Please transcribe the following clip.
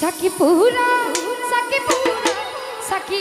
সাকিপুরা সাকিপুরা Psaki